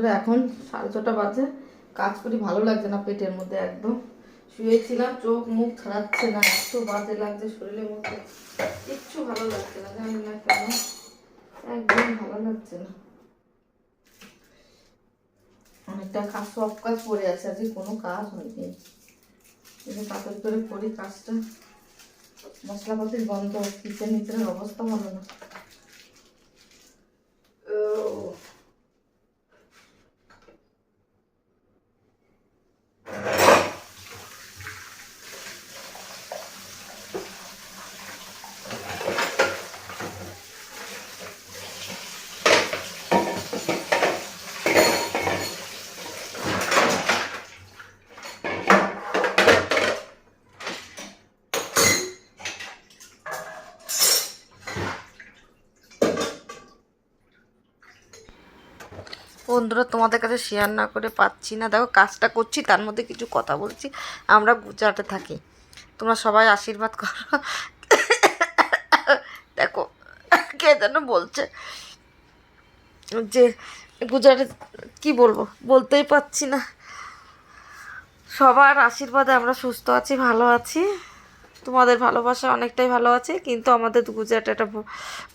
বন্ধুরা, এখন সাড়ে ছটা বাজে। কাজ করি, ভালো লাগছে না পেটের মধ্যে একদম। শুয়েছিলাম, চোখ মুখ ছাড়াচ্ছে না, এত বাজে লাগছে শরীরের মধ্যে। কিচ্ছু ভালো লাগছে না, জানি না কেন। একদম ভালো লাগছে না। অনেকটা কাজ, সব কাজ পড়ে আছে, আজকে কোনো কাজ হয়নি। যে তাড়াতাড়ি করে করি কাজটা। মশলাপাতির গন্ধ কিচেন নিচেনের অবস্থা ভালো না। ও বন্ধুরা, তোমাদের কাছে শেয়ার না করে পাচ্ছি না। দেখো, কাজটা করছি, তার মধ্যে কিছু কথা বলছি, আমরা গুজরাটে থাকি। তোমরা সবাই আশীর্বাদ করো। দেখো, কে যেন বলছে যে গুজরাটে, কি বলব, বলতেই পারছি না। সবার আশীর্বাদে আমরা সুস্থ আছি, ভালো আছি। তোমাদের ভালোবাসা অনেকটাই ভালো আছে, কিন্তু আমাদের গুজরাটে একটা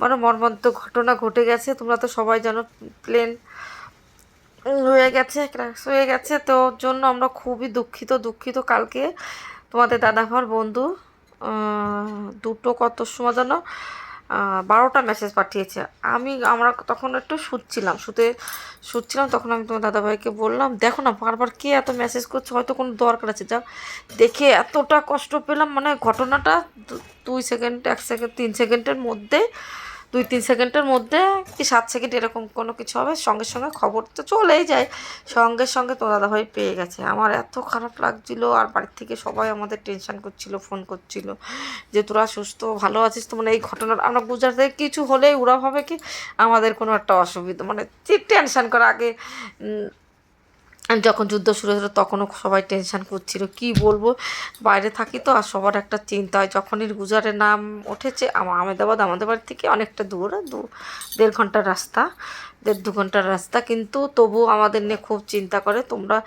মানে মর্মান্তিক ঘটনা ঘটে গেছে। তোমরা তো সবাই জানো, প্লেন হয়ে গেছে, ক্র্যাশ হয়ে গেছে। তো জন্য আমরা খুবই দুঃখিত দুঃখিত কালকে তোমাদের দাদাভার বন্ধু দুটো কত সময় যেন বারোটা মেসেজ পাঠিয়েছে। আমি, আমরা তখন একটু শুচ্ছিলাম, শুতে, শুচ্ছিলাম, তখন আমি তোমার দাদাভাইকে বললাম, দেখো না, বারবার কে এত মেসেজ করছে, হয়তো কোনো দরকার আছে। যা, দেখে এতটা কষ্ট পেলাম মানে ঘটনাটা দুই সেকেন্ড এক সেকেন্ড তিন সেকেন্ডের মধ্যে দুই তিন সেকেন্ডের মধ্যে কি সাত সেকেন্ড এরকম কোনো কিছু হবে? সঙ্গে সঙ্গে খবর তো চলেই যায়। সঙ্গে সঙ্গে তো দাদাভাই পেয়ে গেছে। আমার এত খারাপ লাগছিল আর বাড়ির থেকে সবাই আমাদের টেনশন করছিল ফোন করছিল যে, তোরা সুস্থ, ভালো আছিস তো? মানে এই ঘটনার আমরা গুজরাট কিছু হলেই ওরা ভাবে কি আমাদের কোনো একটা অসুবিধা মানে টেনশন করা আগে যখন যুদ্ধ শুরু হলো তখনও সবাই টেনশান করছিল, কি বলব? বাইরে থাকি তো, আর সবার একটা চিন্তা হয়, যখনই গুজারের নাম উঠেছে আমেদাবাদ আমাদের বাড়ি থেকে অনেকটা দূর দু দেড় ঘণ্টার রাস্তা। দেড় দু ঘণ্টার রাস্তা, কিন্তু তবু আমাদের নিয়ে খুব চিন্তা করে। তোমরা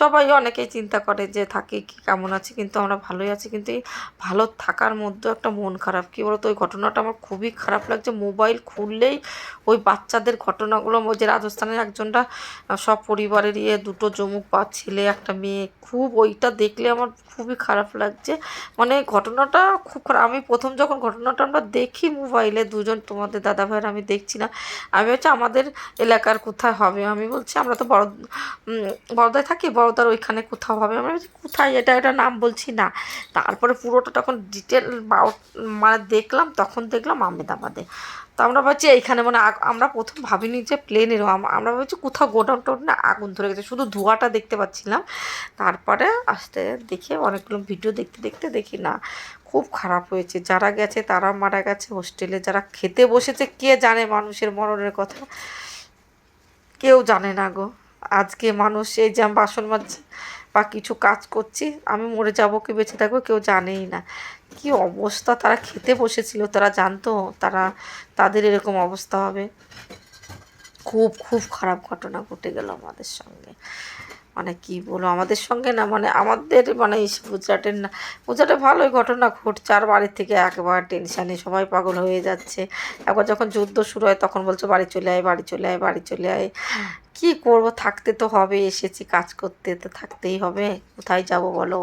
সবাই অনেকেই চিন্তা করে যে থাকি কি, কেমন আছে, কিন্তু আমরা ভালোই আছি। কিন্তু এই ভালো থাকার মধ্যেও একটা মন খারাপ। কী বলতো, ওই ঘটনাটা আমার খুবই খারাপ লাগছে। মোবাইল খুললেই ওই বাচ্চাদের ঘটনাগুলো, ওই যে রাজস্থানের একজনটা সব পরিবারের ইয়ে দুটো জমুক বা ছেলে, একটা মেয়ে, খুব ওইটা দেখলে আমার খুবই খারাপ লাগছে। মানে ঘটনাটা খুব খারাপ। আমি প্রথম যখন ঘটনাটা আমরা দেখি মোবাইলে, দুজন তোমাদের দাদা ভাইয়ের আমি দেখছি না। আমি হচ্ছে আমাদের এলাকার কোথায় হবে? আমি বলছি, আমরা তো বড় বড়দায় থাকি, বড়দার ওইখানে কোথাও হবে? আমি বলছি, কোথায়? এটা এটা নাম বলছি না। তারপরে পুরোটা তখন ডিটেল মানে দেখলাম, তখন দেখলাম আহমেদাবাদে। তো আমরা ভাবছি, এইখানে মানে আমরা প্রথম ভাবিনি যে প্লেনের আমরা ভাবছি কোথাও গোডাউন টোডাউনে আগুন ধরে গেছে। শুধু ধোঁয়াটা দেখতে পাচ্ছিলাম। তারপরে আসতে দেখে অনেকগুলো ভিডিও দেখতে দেখতে দেখি, না, খুব খারাপ হয়েছে। যারা গেছে, তারা মারা গেছে। হোস্টেলে যারা খেতে বসেছে, কে জানে মানুষের মরণের কথা? কেউ জানে না গো। আজকে মানুষ এই যে বাসন মাজছি বা কিছু কাজ করছি, আমি মরে যাব কি বেঁচে থাকব কেউ জানেই না। কি অবস্থা, তারা খেতে বসেছিল, তারা জানতো তারা, তাদের এরকম অবস্থা হবে। খুব খুব খারাপ ঘটনা ঘটে গেল আমাদের সঙ্গে। মানে কি বলব, আমাদের সঙ্গে না মানে আমাদের মানে গুজরাটের না গুজরাটে ভালোই ঘটনা ঘটছে। আর বাড়ির থেকে একবার টেনশানে সবাই পাগল হয়ে যাচ্ছে। একবার যখন যুদ্ধ শুরু হয়, তখন বলছে, বাড়ি চলে আয়, বাড়ি চলে আয়, বাড়ি চলে আয়। কি করব, থাকতে তো হবে, এসেছি কাজ করতে, তো থাকতেই হবে। কোথায় যাব বলো?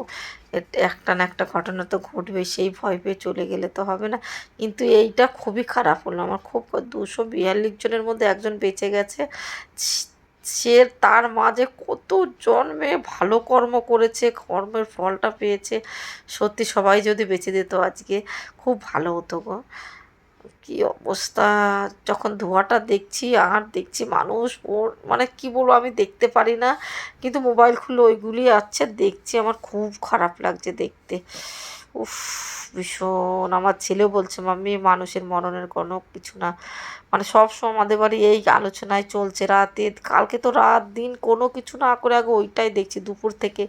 একটা না একটা ঘটনা তো ঘটবে, সেই ভয় পেয়ে চলে গেলে তো হবে না। কিন্তু এইটা খুবই খারাপ হলো। আমার খুব দুশো বিয়াল্লিশ জনের মধ্যে একজন বেঁচে গেছে। সে তার মাঝে কত জন্মে ভালো কর্ম করেছে, কর্মের ফলটা পেয়েছে, সত্যি সবাই যদি বেঁচে দিত আজকে, খুব ভালো হতো গো। কি অবস্থা? যখন ধোঁয়াটা দেখছি, আর দেখছি মানুষ মানে কি বলব, আমি দেখতে পারি না, কিন্তু মোবাইল খুলে ওইগুলি আছে, দেখছি, আমার খুব খারাপ লাগছে দেখতে। উফ, ভীষণ। আমার ছেলেও বলছে, মাম্মি, মানুষের মরণের কোনো কিছু না। মানে সব সময় আমাদের বাড়ি এই আলোচনায় চলছে, রাতে, কালকে তো রাত দিন কোনো কিছু না করে আগে ওইটাই দেখছি দুপুর থেকে।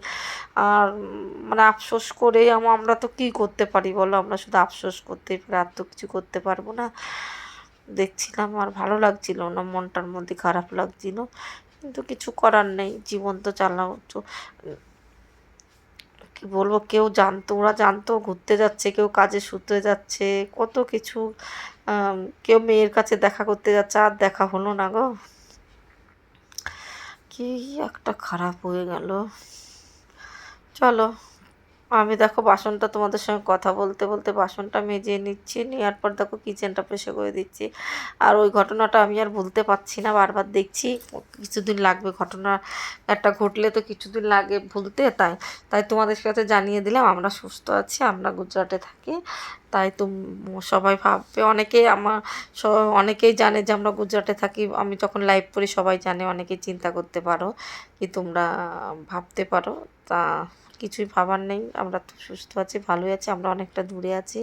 আর মানে আফসোস করে আম- আমরা তো কী করতে পারি বলো? আমরা শুধু আফসোস করতেই পারি আর তো কিছু করতে পারব না। দেখছিলাম আর ভালো লাগছিল না, মনটার মধ্যে খারাপ লাগছিল। কিন্তু কিছু করার নেই, জীবন তো চালাও কি বলব, কেউ জানতো, ওরা জানতো, ঘুরতে যাচ্ছে, কেউ কাজে সূত্রে যাচ্ছে, কত কিছু কেউ মেয়ের কাছে দেখা করতে যাচ্ছে, আর দেখা হলো না গো। কি একটা খারাপ হয়ে গেল। চলো। আমি দেখো বাসনটা তোমাদের সঙ্গে কথা বলতে বলতে বাসনটা মেজে নিচ্ছি, নেওয়ার পর দেখো কিচেনটা প্রেশে করে দিচ্ছি। আর ওই ঘটনাটা আমি আর বলতে পারছি না, বারবার দেখছি। কিছুদিন লাগবে ঘটনা একটা ঘটলে তো কিছুদিন লাগে ভুলতে তাই তাই তোমাদের সাথে জানিয়ে দিলাম, আমরা সুস্থ আছি, আমরা গুজরাটে থাকি। তাই তো সবাই ভাববে অনেকেই আমার অনেকেই জানে যে আমরা গুজরাটে থাকি, আমি যখন লাইভ করি সবাই জানে অনেকেই চিন্তা করতে পারো, কি তোমরা ভাবতে পারো, তা কিছুই ভাবার নেই। আমরা তো সুস্থ আছি, ভালোই আছি, আমরা অনেকটা দূরে আছি।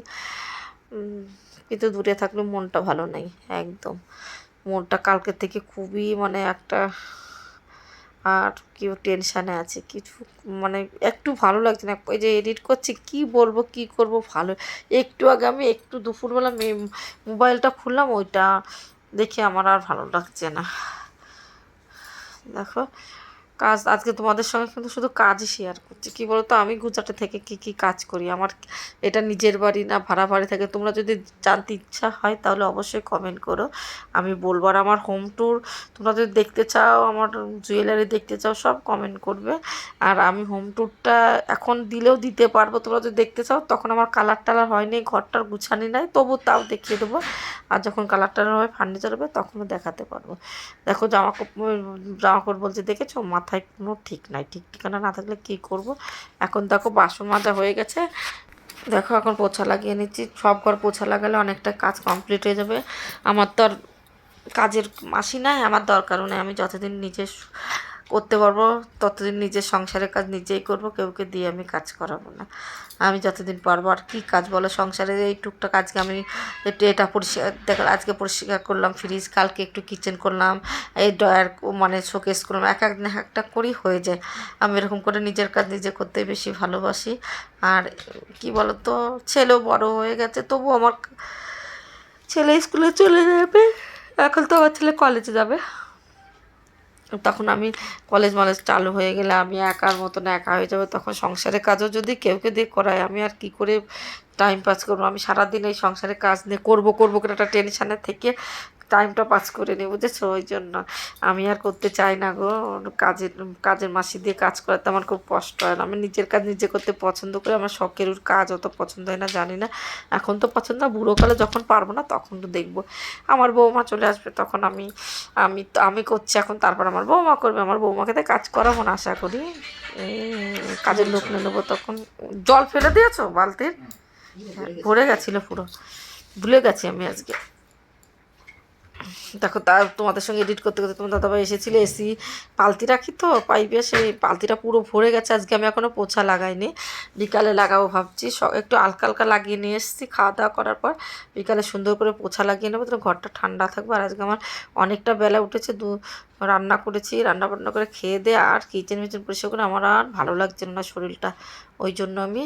কিন্তু দূরে থাকলেও মনটা ভালো নেই, একদম। মনটা কালকে থেকে খুবই মানে একটা আর কেউ টেনশানে আছে, কিছু মানে একটু ভালো লাগছে না। ওই যে এডিট করছি, কি বলব, কি করব, ভালো। একটু আগে আমি একটু দুপুরবেলা মোবাইলটা খুললাম, ওইটা দেখে আমার আর ভালো লাগছে না। দেখো কাজ আজকে তোমাদের সঙ্গে কিন্তু শুধু কাজই শেয়ার করছি। কী বলতো? আমি গুজরাটে থেকে কি কি কাজ করি? আমার এটা নিজের বাড়ি না, ভাড়া বাড়ি থেকে। তোমরা যদি জানতে ইচ্ছা হয় তাহলে অবশ্যই কমেন্ট করো। আমি বলব আর আমার হোম ট্যুর তোমরা যদি দেখতে চাও, আমার জুয়েলারি দেখতে চাও, সব কমেন্ট করবে। আর আমি হোম ট্যুরটা এখন দিলেও দিতে পারব। তোমরা যদি দেখতে চাও, তখন আমার কালার টালার হয়নি ঘরটার গুছানি নাই, তবু তাও দেখিয়ে দেবো। আর যখন কালার টালার হয় ফার্নিচার হবে, তখনও দেখাতে পারব। দেখো জামা কাপড় জামা কাপড় বলছে, দেখেছ? মাথায় কোনো ঠিক নাই। ঠিক ঠিকানা না থাকলে কী করব? এখন দেখো বাসন মাজা হয়ে গেছে। দেখো এখন পোছা লাগিয়ে নিচ্ছি। সব ঘর পোছা লাগালে অনেকটা কাজ কমপ্লিট হয়ে যাবে। আমার তো আর কাজের মাসি নাই, আমার দরকারও নেই। আমি যতদিন নিজে স- করতে পারব, ততদিন নিজের সংসারের কাজ নিজেই করব কেউকে দিয়ে আমি কাজ করাবো না। আমি যতদিন পারব, আর কী কাজ বলো, সংসারে এই টুকটাক আজকে আমি একটু এটা পরিষ্কার, দেখো, আজকে পরিষ্কার করলাম ফ্রিজ কালকে একটু কিচেন করলাম, এই ডয়ার মানে শোকেস করলাম, এক এক দিন এক একটা করেই হয়ে যায়। আমি এরকম করে নিজের কাজ নিজে করতে বেশি ভালোবাসি। আর কি বলো তো ছেলেও বড় হয়ে গেছে, তবু আমার ছেলে স্কুলে চলে যাবে, এখন তো আমার ছেলে কলেজে যাবে। তখন আমি কলেজ মলেজ চালু হয়ে গেলে আমি একার মতন একা হয়ে যাব। তখন সংসারের কাজও যদি কেউকে দিয়ে করাই আমি আর কি করে টাইম পাস করব? আমি সারাদিন এই সংসারের কাজ নিয়ে করব করব করে একটা টেনশানে থেকে টাইমটা পাস করে নিই বুঝেছ? ওই জন্য আমি আর করতে চাই না গো। কাজের কাজের মাসি দিয়ে কাজ করাতে আমার খুব কষ্ট হয় না। আমি নিজের কাজ নিজে করতে পছন্দ করি আমার শখের কাজ অত পছন্দ হয় না জানি না। এখন তো পছন্দ না বুড়োকালে যখন পারব না তখন তো দেখব। আমার বৌমা চলে আসবে তখন আমি আমি তো আমি করছি এখন তারপর আমার বৌমা করবে। আমার বৌমাকে তো কাজ করাবো না আশা করি। কাজের লোক নিয়ে নেব তখন। জল ফেলে দিয়েছ বালতির? ভরে গেছিল পুরো। ভুলে গেছি আমি আজকে। দেখো, তা তোমাদের সঙ্গে এডিট করতে করতে তোমার দাদাভাই এসেছিল এসি পালতি রাখি তো, পাইপে সেই পালতিটা পুরো ভরে গেছে, আজকে আমি এখনও পোছা লাগাইনি। বিকালে লাগাবো ভাবছি একটু হালকা হালকা লাগিয়ে নিয়ে এসেছি, খাওয়া দাওয়া করার পর বিকালে সুন্দর করে পোছা লাগিয়ে নেব, তাহলে ঘরটা ঠান্ডা থাকবে। আর আজকে আমার অনেকটা বেলা উঠেছে, দু, রান্না করেছি, রান্না বান্না করে খেয়ে দিয়ে আর কিচেন মিচেন পরিষ্কার করে, আমার আর ভালো লাগছে না শরীরটা, ওই জন্য আমি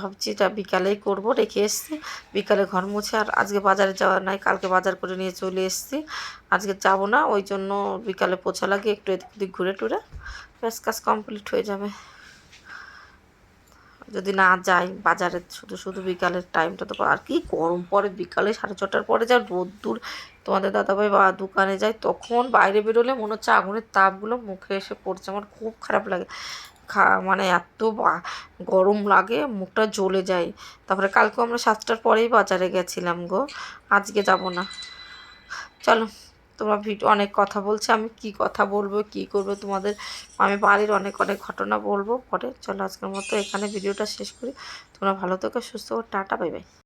ভাবছি এটা বিকালেই করব, রেখে এসেছি। বিকালে ঘর মুছে আর আজকে বাজারে যাওয়া নাই, কালকে বাজার করে নিয়ে চলে এসেছি। আজকে যাব না, ওই জন্য বিকালে পোছা লাগিয়ে একটু এদিক ওদিক ঘুরে টুরে, ব্যাস কাজ কমপ্লিট হয়ে যাবে। যদি না যাই বাজারে, শুধু শুধু বিকালের টাইমটা তো, আর কি গরম পরে বিকালে সাড়ে ছটার পরে যা রোদ্দুর, তোমাদের দাদাভাই বা দোকানে যায় তখন বাইরে বেরোলে মনে হচ্ছে আগুনের তাপগুলো মুখে এসে পড়ছে, আমার খুব খারাপ লাগে। খা মানে এত গরম লাগে, মুখটা জ্বলে যায়। তারপরে কালকে আমরা সাতটার পরেই বাজারে গেছিলাম গো। আজকে যাব না। চলো, তোমরা ভিডিও অনেক কথা বলছে, আমি কি কথা বলব, কি করব তোমাদের, আমি বাড়ির অনেক অনেক ঘটনা বলব পরে। চলো আজকের মতো এখানে ভিডিওটা শেষ করি। তোমরা ভালো থেকো, সুস্থ টাটা, বাই বাই।